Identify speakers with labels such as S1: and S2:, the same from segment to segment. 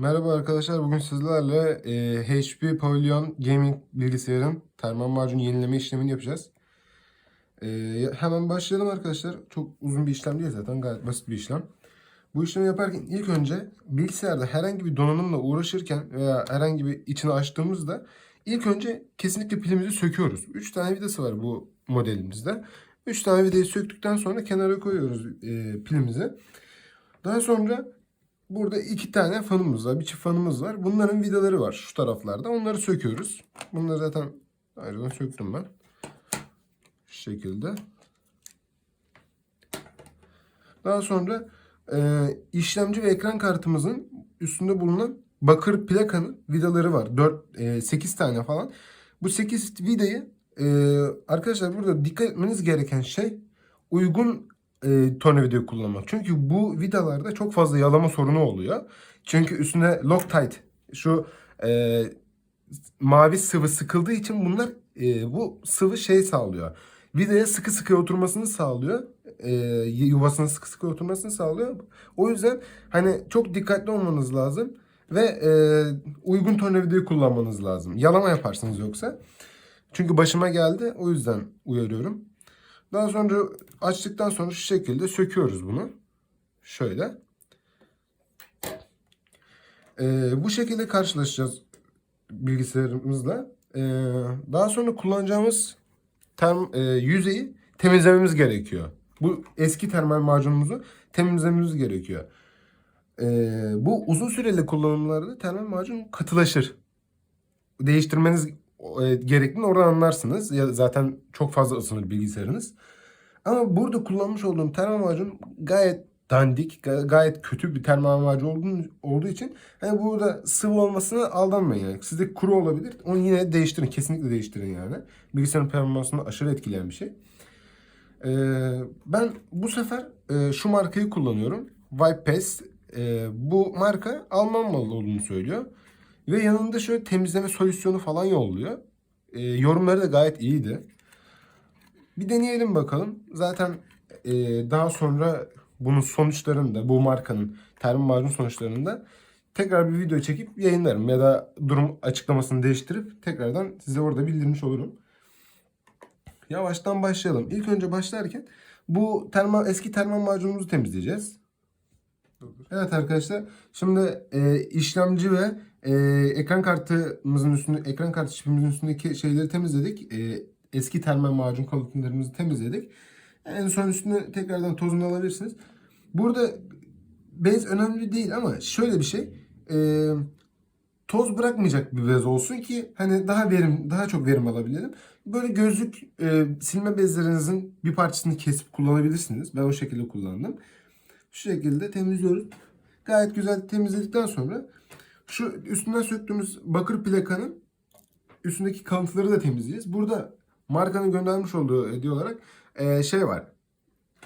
S1: Merhaba arkadaşlar. Bugün sizlerle e, HP Pavilion Gaming bilgisayarın termal macun yenileme işlemini yapacağız. E, hemen başlayalım arkadaşlar. Çok uzun bir işlem değil zaten. Gayet basit bir işlem. Bu işlemi yaparken ilk önce bilgisayarda herhangi bir donanımla uğraşırken veya herhangi bir içini açtığımızda ilk önce kesinlikle pilimizi söküyoruz. 3 tane vidası var bu modelimizde. 3 tane vidayı söktükten sonra kenara koyuyoruz e, pilimizi. Daha sonra Burada iki tane fanımız var. Bir çift fanımız var. Bunların vidaları var şu taraflarda. Onları söküyoruz. Bunları zaten ayrıca söktüm ben. Şu şekilde. Daha sonra e, işlemci ve ekran kartımızın üstünde bulunan bakır plakanın vidaları var. 4 e, 8 tane falan. Bu 8 vidayı e, arkadaşlar burada dikkat etmeniz gereken şey uygun e, tornavida kullanmak. Çünkü bu vidalarda çok fazla yalama sorunu oluyor. Çünkü üstüne Loctite şu e, mavi sıvı sıkıldığı için bunlar e, bu sıvı şey sağlıyor. Vidaya sıkı sıkı oturmasını sağlıyor. E, yuvasının sıkı sıkı oturmasını sağlıyor. O yüzden hani çok dikkatli olmanız lazım ve e, uygun tornavidayı kullanmanız lazım. Yalama yaparsınız yoksa. Çünkü başıma geldi. O yüzden uyarıyorum. Daha sonra açtıktan sonra şu şekilde söküyoruz bunu. Şöyle. Ee, bu şekilde karşılaşacağız bilgisayarımızla. Ee, daha sonra kullanacağımız term, e, yüzeyi temizlememiz gerekiyor. Bu eski termal macunumuzu temizlememiz gerekiyor. Ee, bu uzun süreli kullanımlarda termal macun katılaşır. Değiştirmeniz e, gerektiğini oradan anlarsınız. Ya zaten çok fazla ısınır bilgisayarınız. Ama burada kullanmış olduğum termal macun gayet dandik, gayet kötü bir termal macun olduğu, olduğu için hani burada sıvı olmasına aldanmayın yani. Sizde kuru olabilir. Onu yine değiştirin. Kesinlikle değiştirin yani. Bilgisayarın performansını aşırı etkileyen bir şey. Ee, ben bu sefer e, şu markayı kullanıyorum. Vipes. E, bu marka Alman malı olduğunu söylüyor. Ve yanında şöyle temizleme solüsyonu falan yolluyor. E, yorumları da gayet iyiydi. Bir deneyelim bakalım. Zaten e, daha sonra bunun sonuçlarında, bu markanın termal macun sonuçlarında tekrar bir video çekip yayınlarım. Ya da durum açıklamasını değiştirip tekrardan size orada bildirmiş olurum. Yavaştan başlayalım. İlk önce başlarken bu termal eski termal macunumuzu temizleyeceğiz. Evet arkadaşlar. Şimdi e, işlemci ve e, ekran kartımızın üstünde ekran kartı çipimizin üstündeki şeyleri temizledik. E, eski termal macun kalıplarımızı temizledik. En son üstüne tekrardan tozunu alabilirsiniz. Burada bez önemli değil ama şöyle bir şey. E, toz bırakmayacak bir bez olsun ki hani daha verim daha çok verim alabilelim. Böyle gözlük e, silme bezlerinizin bir parçasını kesip kullanabilirsiniz. Ben o şekilde kullandım. Şu şekilde temizliyoruz. Gayet güzel temizledikten sonra şu üstünden söktüğümüz bakır plakanın üstündeki kalıntıları da temizleyeceğiz. Burada markanın göndermiş olduğu hediye olarak e, şey var.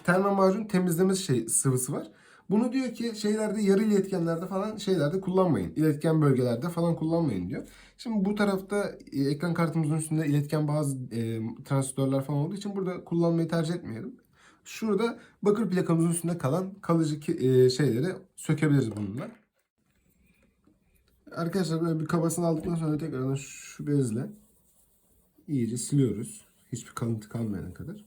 S1: Termal macun temizleme şey sıvısı var. Bunu diyor ki şeylerde yarı iletkenlerde falan şeylerde kullanmayın. İletken bölgelerde falan kullanmayın diyor. Şimdi bu tarafta e, ekran kartımızın üstünde iletken bazı e, transistörler falan olduğu için burada kullanmayı tercih etmeyelim. Şurada bakır plakamızın üstünde kalan kalıcı e, şeyleri sökebiliriz bununla. Arkadaşlar böyle bir kabasını aldıktan sonra tekrardan şu bezle iyice siliyoruz. Hiçbir kalıntı kalmayana kadar.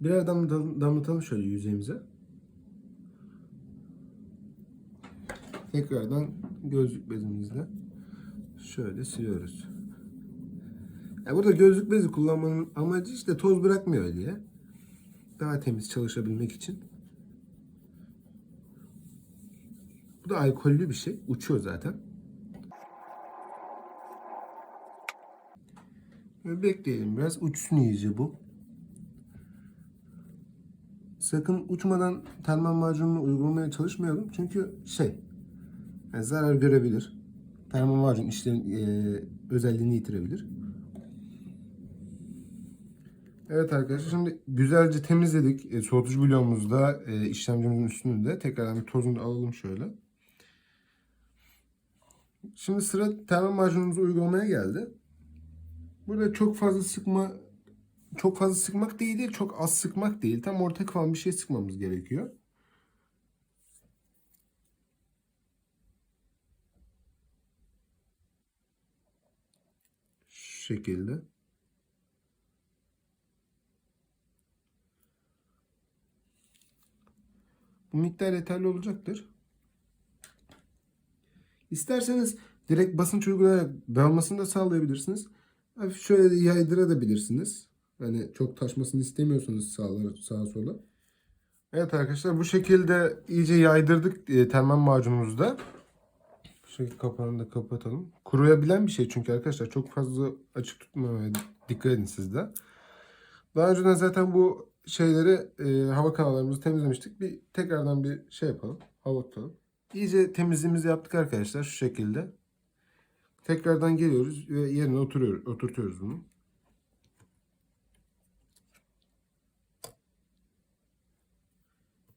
S1: Birer damlatalım, damlatalım şöyle yüzeyimize. Tekrardan gözlük bezimizle şöyle siliyoruz. Yani burada gözlük bezi kullanmanın amacı işte toz bırakmıyor diye. Daha temiz çalışabilmek için. Bu da alkollü bir şey. Uçuyor zaten. Böyle bekleyelim biraz. Uçsun iyice bu. Sakın uçmadan termal macununu uygulamaya çalışmayalım. Çünkü şey yani zarar görebilir. Termal macun işlerin e, özelliğini yitirebilir. Evet arkadaşlar şimdi güzelce temizledik. E, soğutucu bloğumuzda e, işlemcimizin üstünü de tekrardan bir tozunu da alalım şöyle. Şimdi sıra termal macunumuzu uygulamaya geldi. Burada çok fazla sıkma çok fazla sıkmak değil de çok az sıkmak değil. Tam orta kıvam bir şey sıkmamız gerekiyor. Şu şekilde. Bu miktar yeterli olacaktır. İsterseniz direkt basınç uygulayarak dağılmasını da sağlayabilirsiniz. Hafif şöyle yaydırabilirsiniz. Hani çok taşmasını istemiyorsanız sağa, sağa sola. Evet arkadaşlar bu şekilde iyice yaydırdık e, termal macunumuzu da. Şekilde kapağını da kapatalım. Kuruyabilen bir şey çünkü arkadaşlar çok fazla açık tutmamaya dikkat edin siz de. Daha önceden zaten bu şeyleri e, hava kanallarımızı temizlemiştik. Bir tekrardan bir şey yapalım. Hava tutalım. İyice temizliğimizi yaptık arkadaşlar şu şekilde. Tekrardan geliyoruz ve yerine oturuyoruz, oturtuyoruz bunu.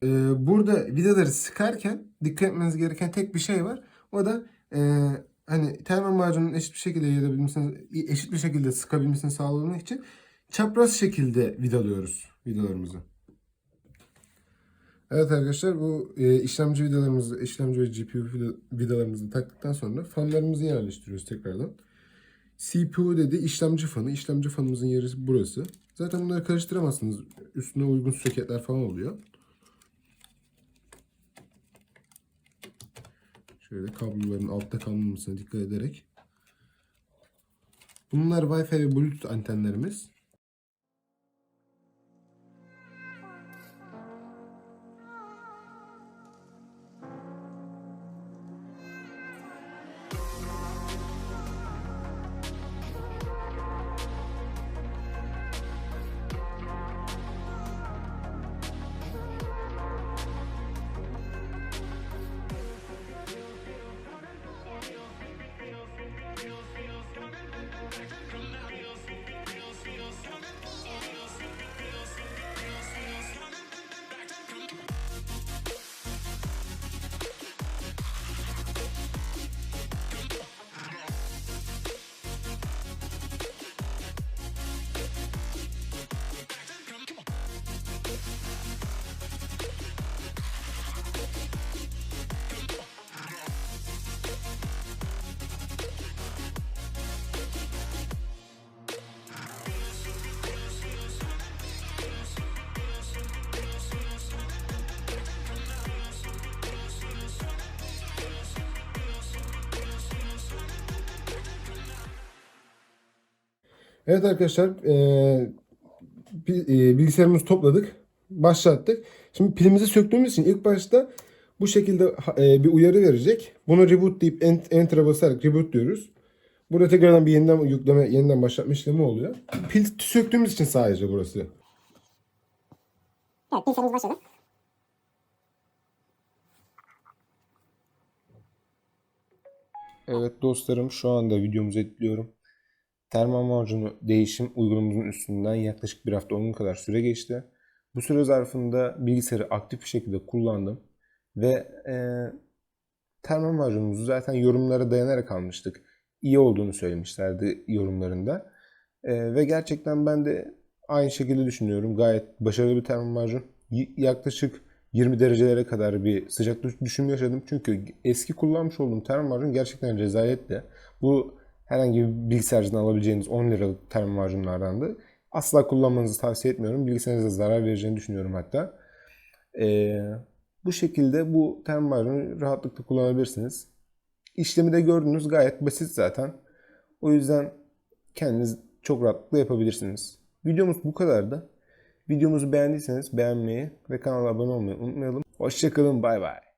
S1: Ee, burada vidaları sıkarken dikkat etmeniz gereken tek bir şey var. O da e, hani termal macunun eşit bir şekilde yayılabilmesini, eşit bir şekilde sıkabilmesini sağlamak için çapraz şekilde vidalıyoruz vidalarımızı. Evet arkadaşlar bu e, işlemci vidalarımızı, işlemci ve GPU vida- vidalarımızı taktıktan sonra fanlarımızı yerleştiriyoruz tekrardan. CPU dedi işlemci fanı. İşlemci fanımızın yeri burası. Zaten bunları karıştıramazsınız. Üstüne uygun soketler falan oluyor. Şöyle kabloların altta kalmamasına dikkat ederek. Bunlar Wi-Fi ve Bluetooth antenlerimiz. Evet arkadaşlar eee, bi- eee, bilgisayarımızı topladık. Başlattık. Şimdi pilimizi söktüğümüz için ilk başta bu şekilde eee, bir uyarı verecek. Bunu reboot deyip ent- enter'a basarak reboot diyoruz. Burada tekrardan bir yeniden yükleme, yeniden başlatma işlemi oluyor. Pil söktüğümüz için sadece burası.
S2: Evet bilgisayarımız başladı.
S3: Evet dostlarım şu anda videomuzu editliyorum. Termal macunu değişim uygulamamızın üstünden yaklaşık bir hafta 10 kadar süre geçti. Bu süre zarfında bilgisayarı aktif bir şekilde kullandım. Ve e, termal macunumuzu zaten yorumlara dayanarak almıştık. İyi olduğunu söylemişlerdi yorumlarında. E, ve gerçekten ben de aynı şekilde düşünüyorum. Gayet başarılı bir termal macun. Yaklaşık 20 derecelere kadar bir sıcaklık düşümü yaşadım. Çünkü eski kullanmış olduğum termal macun gerçekten rezaletti. Bu herhangi bir bilgisayarcıdan alabileceğiniz 10 liralık termal macunlardandı. Asla kullanmanızı tavsiye etmiyorum. Bilgisayarınıza zarar vereceğini düşünüyorum hatta. Ee, bu şekilde bu termal macunu rahatlıkla kullanabilirsiniz. İşlemi de gördünüz gayet basit zaten. O yüzden kendiniz çok rahatlıkla yapabilirsiniz. Videomuz bu kadardı. Videomuzu beğendiyseniz beğenmeyi ve kanala abone olmayı unutmayalım. Hoşçakalın bay bay.